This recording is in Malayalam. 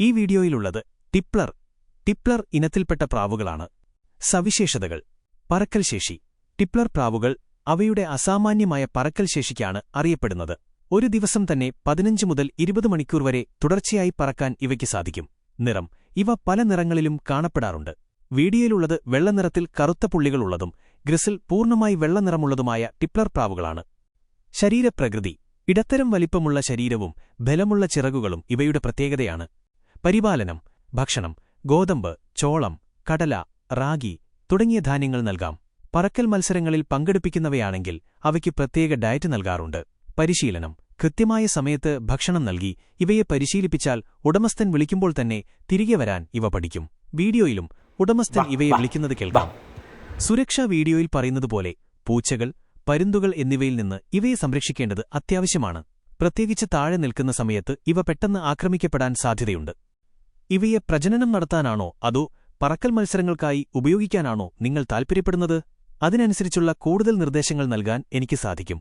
ഈ വീഡിയോയിലുള്ളത് ടിപ്ലർ ടിപ്ലർ ഇനത്തിൽപ്പെട്ട പ്രാവുകളാണ്. സവിശേഷതകൾ. പറക്കൽ ശേഷി. ടിപ്ലർ പ്രാവുകൾ അവയുടെ അസാമാന്യമായ പറക്കൽ ശേഷിക്കാണ് അറിയപ്പെടുന്നത്. ഒരു ദിവസം തന്നെ പതിനഞ്ച് മുതൽ ഇരുപത് മണിക്കൂർ വരെ തുടർച്ചയായി പറക്കാൻ ഇവയ്ക്ക് സാധിക്കും. നിറം. ഇവ പല നിറങ്ങളിലും കാണപ്പെടാറുണ്ട്. വീഡിയോയിലുള്ളത് വെള്ളനിറത്തിൽ കറുത്ത പുള്ളികളുള്ളതും ഗ്രിസിൽ പൂർണമായി വെള്ളനിറമുള്ളതുമായ ടിപ്ലർ പ്രാവുകളാണ്. ശരീരപ്രകൃതി. ഇടത്തരം വലിപ്പമുള്ള ശരീരവും ബലമുള്ള ചിറകുകളും ഇവയുടെ പ്രത്യേകതയാണ്. പരിപാലനം ഭക്ഷണം ഗോതമ്പ് ചോളം കടല റാഗി തുടങ്ങിയ ധാന്യങ്ങൾ നൽകാം. പറക്കൽ മത്സരങ്ങളിൽ പങ്കെടുപ്പിക്കുന്നവയാണെങ്കിൽ അവയ്ക്ക് പ്രത്യേക ഡയറ്റ് നൽകാറുണ്ട്. പരിശീലനം കൃത്യമായ സമയത്ത് ഭക്ഷണം നൽകി ഇവയെ പരിശീലിപ്പിച്ചാൽ ഉടമസ്ഥൻ വിളിക്കുമ്പോൾ തന്നെ തിരികെ വരാൻ ഇവ പഠിക്കും. വീഡിയോയിലും ഉടമസ്ഥൻ ഇവയെ വിളിക്കുന്നത് കേൾക്കാം. സുരക്ഷാ വീഡിയോയിൽ പറയുന്നതുപോലെ പൂച്ചകൾ പരുന്തുകൾ എന്നിവയിൽ നിന്ന് ഇവയെ സംരക്ഷിക്കേണ്ടത് അത്യാവശ്യമാണ്. പ്രത്യേകിച്ച് താഴെ നിൽക്കുന്ന സമയത്ത് ഇവ പെട്ടെന്ന് ആക്രമിക്കപ്പെടാൻ സാധ്യതയുണ്ട്. ഇവയെ പ്രജനനം നടത്താനാണോ അതോ പറക്കൽ മത്സരങ്ങൾക്കായി ഉപയോഗിക്കാനാണോ നിങ്ങൾ താൽപ്പര്യപ്പെടുന്നത് അതിനനുസരിച്ചുള്ള കൂടുതൽ നിർദ്ദേശങ്ങൾ നൽകാൻ എനിക്ക് സാധിക്കും.